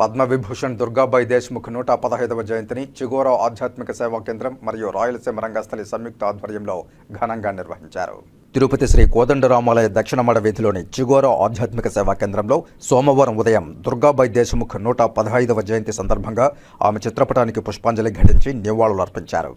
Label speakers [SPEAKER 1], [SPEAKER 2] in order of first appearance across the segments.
[SPEAKER 1] పద్మవిభూషణ్ దుర్గాబాయి దేశ్ముఖ్ నూట పదహైదవ జయంతిని చిగోరా ఆధ్యాత్మిక సేవా కేంద్రం మరియు రాయలసీమ రంగస్థలి సంయుక్త ఆధ్వర్యంలో ఘనంగా నిర్వహించారు. తిరుపతి శ్రీ కోదండరామాలయ దక్షిణ మడ వీధిలోని చిగోరా ఆధ్యాత్మిక సేవా కేంద్రంలో సోమవారం ఉదయం దుర్గాబాయి దేశముఖ్ నూట పదహైదవ జయంతి సందర్భంగా ఆమె చిత్రపటానికి పుష్పాంజలి ఘటించి నివాళులర్పించారు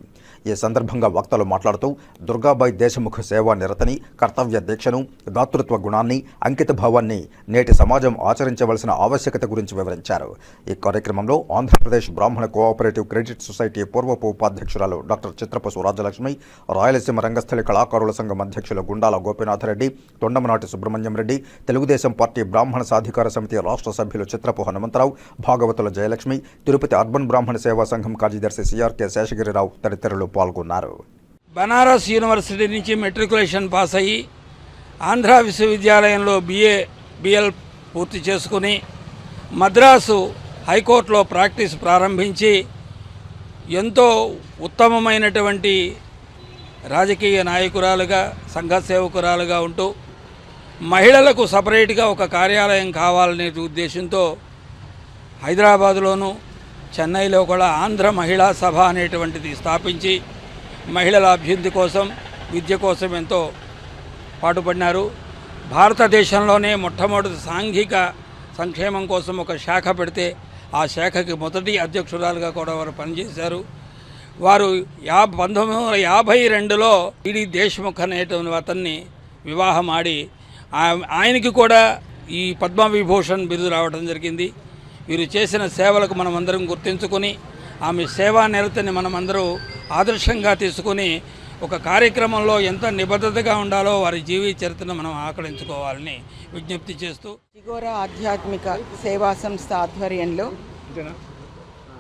[SPEAKER 1] ఈ సందర్భంగా వక్తలు మాట్లాడుతూ దుర్గాబాయి దేశముఖ్ సేవా నిరతని కర్తవ్య దీక్షను దాతృత్వ గుణాన్ని అంకిత భావాన్ని నేటి సమాజం ఆచరించవలసిన ఆవశ్యకత గురించి వివరించారు. ఈ కార్యక్రమంలో ఆంధ్రప్రదేశ్ బ్రాహ్మణ కోఆపరేటివ్ క్రెడిట్ సొసైటీ పూర్వపు ఉపాధ్యక్షురాలు డాక్టర్ చిత్రపసు రాజలక్ష్మి రాయలసీమ రంగస్థలి కళాకారుల సంఘం అధ్యక్షులు గుండాల గోపీనాథరెడ్డి తొండమనాటి సుబ్రహ్మణ్యం రెడ్డి తెలుగుదేశం పార్టీ బ్రాహ్మణ సాధికార సమితి రాష్ట్ర సభ్యులు చిత్రపు హనుమంతరావు భాగవతుల జయలక్ష్మి తిరుపతి అర్బన్ బ్రాహ్మణ సేవా సంఘం కార్యదర్శి సిఆర్కే శేషగిరిరావు తదితరులు పాల్గొన్నారు.
[SPEAKER 2] బనారస్ యూనివర్సిటీ నుంచి మెట్రికులేషన్ పాస్ అయ్యి ఆంధ్ర విశ్వవిద్యాలయంలో బిఏ బిఎల్ పూర్తి చేసుకుని మద్రాసు హైకోర్టులో ప్రాక్టీస్ ప్రారంభించి ఎంతో ఉత్తమమైనటువంటి రాజకీయ నాయకురాలుగా సంఘ సేవకురాలుగా ఉంటూ మహిళలకు సపరేట్గా ఒక కార్యాలయం కావాలనే ఉద్దేశంతో హైదరాబాదులోను చెన్నైలో కూడా ఆంధ్ర మహిళా సభ అనేటువంటిది స్థాపించి మహిళల అభ్యున్నతి కోసం విద్య కోసం ఎంతో పాటుపడినారు. భారతదేశంలోనే మొట్టమొదటి సాంఘిక సంక్షేమం కోసం ఒక శాఖ పెడితే ఆ శాఖకి మొదటి అధ్యక్షురాలుగా కూడా వారు పనిచేశారు. వారు యా పంతొమ్మిది వందల యాభై రెండులో ఈడి దేశ్ముఖ్ అనేటువంటి అతన్ని వివాహం ఆడి ఆ- ఆయనకి కూడా ఈ పద్మవిభూషణ్ బిరుదు రావడం జరిగింది. వీరు చేసిన సేవలకు మనం అందరం గుర్తించుకొని ఆమె సేవా నిరతని మనమందరూ ఆదర్శంగా తీసుకుని ఒక కార్యక్రమంలో ఎంత నిబద్ధతగా ఉండాలో వారి జీవిత చరిత్రను మనం ఆకలించుకోవాలని విజ్ఞప్తి చేస్తూ
[SPEAKER 3] చిగోర ఆధ్యాత్మిక సేవా సంస్థ ఆధ్వర్యంలో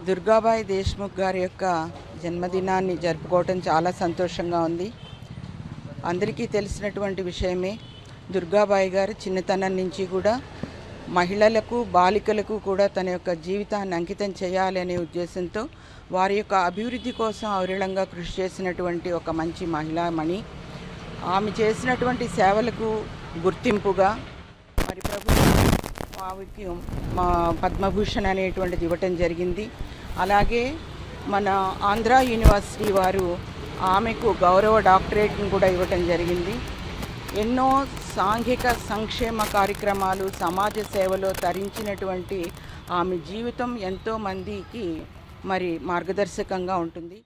[SPEAKER 3] దుర్గాబాయి దేశ్ముఖ్ గారి యొక్క జన్మదినాన్ని జరుపుకోవటం చాలా సంతోషంగా ఉంది. అందరికీ తెలిసినటువంటి విషయమే దుర్గాబాయి గారు చిన్నతనం నుంచి కూడా మహిళలకు బాలికలకు కూడా తన యొక్క జీవితాన్ని అంకితం చేయాలి అనే ఉద్దేశంతో వారి యొక్క అభివృద్ధి కోసం అవిరళంగా కృషి చేసినటువంటి ఒక మంచి మహిళామణి. ఆమె చేసినటువంటి సేవలకు గుర్తింపుగా మరి ప్రభుత్వం ఆమెకి మా పద్మభూషణ్ అనేటువంటిది ఇవ్వటం జరిగింది. అలాగే మన ఆంధ్ర యూనివర్సిటీ వారు ఆమెకు గౌరవ డాక్టరేట్ని కూడా ఇవ్వటం జరిగింది. ఎన్నో సాంఘిక సంక్షేమ కార్యక్రమాలు సమాజ సేవలో తరించినటువంటి ఆమె జీవితం ఎంతోమందికి మరి మార్గదర్శకంగా ఉంటుంది.